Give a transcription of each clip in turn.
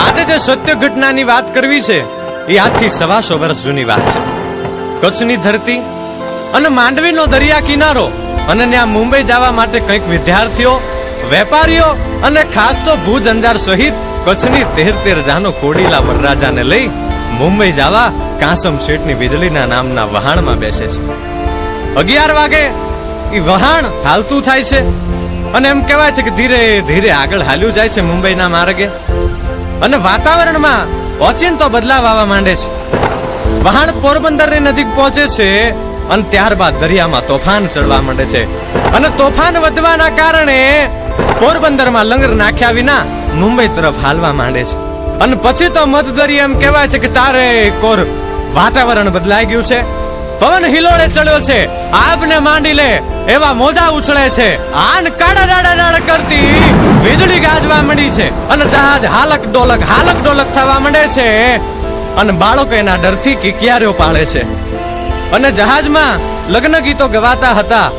આજે જે સત્ય ઘટનાની વાત કરવી છે, એ આજથી સવાસો વર્ષ જૂની વાત છે. કચ્છની ધરતી અને માંડવીનો દરિયા કિનારો અને ત્યાં મુંબઈ જવા માટે કંઈક વિદ્યાર્થીઓ, વેપારીઓ અને ખાસ તો ભુજ અંજાર સહિત કચ્છની તેર તેર જાનો કોડીલા વરરાજાને લઈ મુંબઈ જવા કાસમ શેઠની વીજળીના નામના વહાણમાં બેસે છે. અગિયાર વાગે એ વહાણ હાલતું થાય છે અને એમ કહેવાય છે કે ધીરે ધીરે આગળ હાલ્યું જાય છે મુંબઈના માર્ગે. અને વાતાવરણમાં ઓચિંતો બદલાવ આવવા માંડે છે. વહાણ પોરબંદરની નજીક પહોંચે છે અને ત્યારબાદ દરિયામાં તોફાન ચડવા માંડે છે. અને તોફાન વધવાના કારણે પોરબંદરમાં લંગર નાખ્યા વિના મુંબઈ તરફ હાલવા માંડે છે. અને પછી તો મધદરિયા એમ કહેવાય છે કે ચારે કોર વાતાવરણ બદલાઈ ગયું છે. પવન હિલોળે ચડ્યો છે. આપને માંડી લે, એવા મોજા ઉછળે છે. આન કાડા ડાડા ડાડા કરતી વીજળી ગાજવા માંડી છે. અને જહાજ હાલક ડોલક હાલક ડોલક થવા માંડે છે. અને બાળકો એના ડરથી કિકિયારીઓ પાડે છે. અને જહાજમાં લગ્ન ગીતો ગવાતા હતા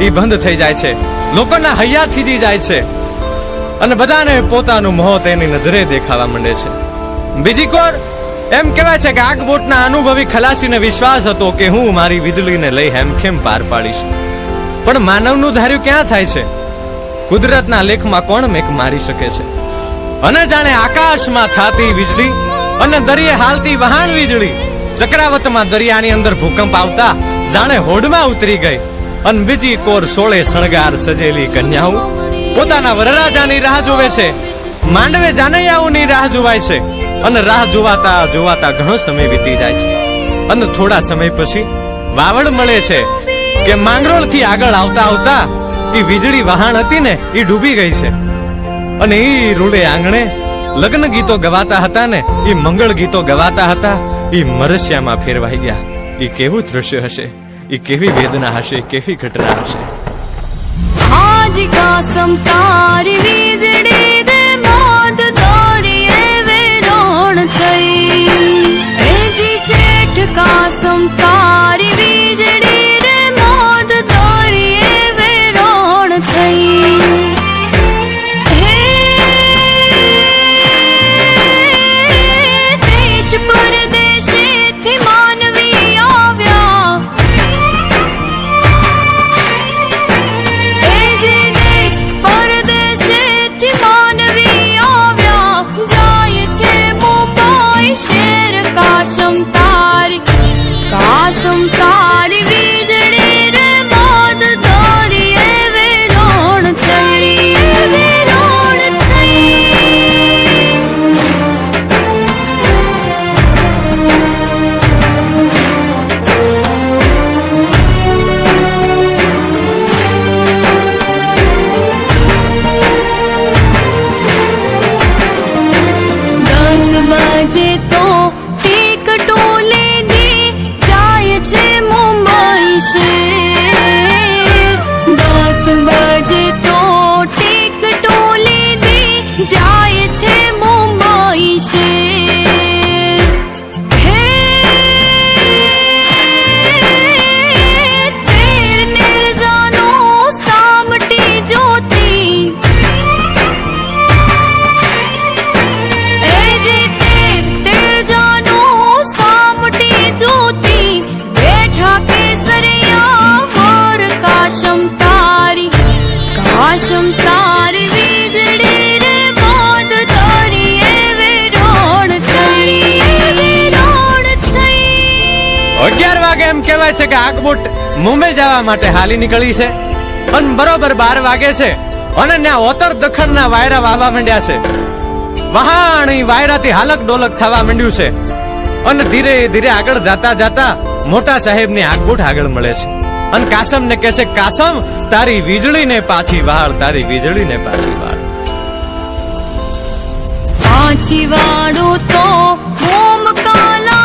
એ બંધ થઈ જાય છે. લોકોના હૈયા થીજી જાય છે. અને બધાને પોતાનું મોહ તેની નજરે દેખાવા માંડે છે. બીજી કોર એમ કહેવાય છે કે આગબોટના અનુભવી ખલાસીને વિશ્વાસ હતો કે હું મારી વીજળીને લઈ હેમખેમ પાર પાડીશ. પણ માનવનું ધાર્યું ક્યાં થાય છે? કુદરતના લેખમાં કોણ મેક મારી શકે છે? અને જાણે આકાશમાં થાતી વીજળી અને દરિયે હાલતી વહાણ વીજળી ચક્રાવતમાં દરિયાની અંદર ભૂકંપ આવતા જાણે હોડમાં ઉતરી ગઈ. અને બીજી કોર સોળે શણગાર સજેલી કન્યાઓ પોતાના વરરાજાની રાહ જોવે છે. માંડવે જાનૈયાઓની રાહ જોવાય છે. અને રાહ જોવાતા જોવાતા ઘણો સમય વીતી જાય છે. અને થોડા સમય પછી વાવડ મળે છે કે માંગરોળથી આગળ આવતા આવતા એ વીજળી વહાણ હતી ને એ ડૂબી ગઈ છે. અને એ રૂડે આંગણે લગ્ન ગીતો ગવાતા હતા ને એ મંગળ ગીતો ગવાતા હતા એ મરસ્યામાં ફેરવાઈ ગયા. એ કેવું દૃશ્ય હશે? એ કેવી વેદના હશે? કેવી ઘટના હશે? આજ કાસમ તારી વીજળી શેઠ કાસમ તારી બજે તો ટિકટો લીધી જાય છે મુંબઈ શેર. દસ બજે તો ટિકટો લીધી જાય છે મુંબઈ શેર. વાગે એમ કહેવાય છે કે આગબોટ મુંબઈ જવા માટે હાલી નીકળી છે. અને બરોબર બાર વાગે છે અને ત્યાં ઓતર દખણના વાયરા વાવા માંડ્યા છે. વહાણ વાયરાથી હાલક ડોલક થવા માંડ્યું છે. અને ધીરે ધીરે આગળ જાતા જાતા મોટા સાહેબની આગબોટ આગળ મળે છે. અને કાસમ ને કહે છે, કાસમ, તારી વીજળીને પાછી વાળ, તારી વીજળીને પાછી વાળ. પાછી વાળું તો હોમ કાલા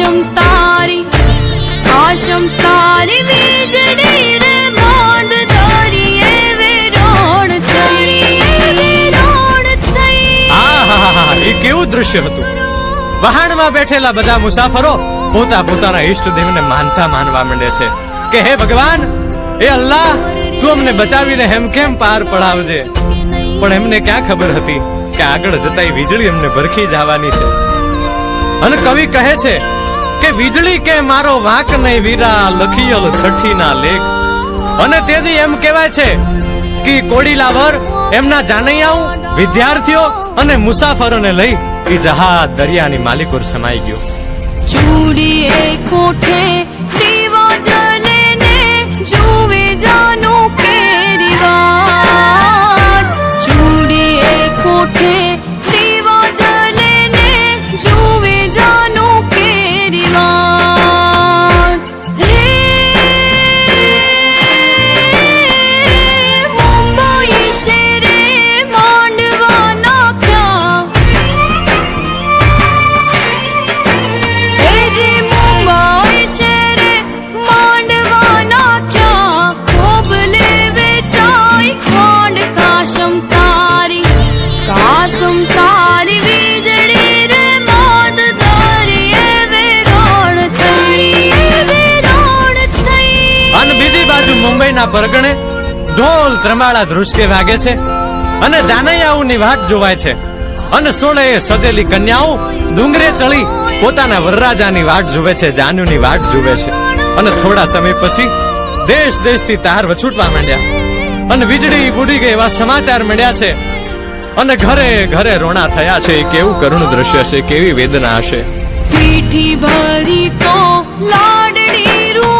કાશમ તારી કાશમ તારી વીજળી રે મોદ ધરીએ વેરોણ થઈ વેરોણ થઈ આહાહાહા, એ કેવું દૃશ્ય હતું વહાણમાં બેઠેલા બધા મુસાફરો પોતા પોતાના ઈષ્ટદેવને માનતા માનવા માંડે છે કે હે ભગવાન એ અલ્લાહ તું અમને બચાવીને હેમ કેમ પાર પડાવજે પણ એમને ક્યાં ખબર હતી કે આગળ જતા વીજળી એમને ભરખી જવાની છે અને કવિ કહે છે કે વીજળી કે મારો વાંક નહીં, વીરા લખિયલ છઠ્ઠીના લેખ. અને તેથી એમ કહેવાય છે કે કોડીલાવર એમના જાનૈયાઓ, વિદ્યાર્થીઓ અને મુસાફરોને લઈ એ જહાજ દરિયાની માલિકુર સમાઈ ગયો. ચૂડીએ કોઠે મુંબઈના પરગણે ઢોલ ત્રમાળા ધ્રુસકે વાગે છે અને જાનૈયાઓની વાટ જોવાય છે. અને સોળે સજેલી કન્યાઓ ડુંગરે ચડી પોતાના વરરાજાની વાટ જુએ છે, જાનુની વાટ જુએ છે. અને થોડા સમય પછી દેશ દેશથી તાર વછૂટવા માંડ્યા. અને વીજળી બુડી ગઈ એવા સમાચાર મળ્યા છે. અને ઘરે ઘરે રોણા થયા છે કેવું કરુણ દ્રશ્ય છે, કેવી વેદના હશે. પીઠી ભરી તો લાડડી રૂવે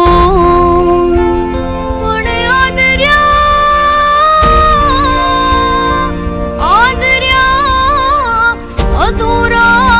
너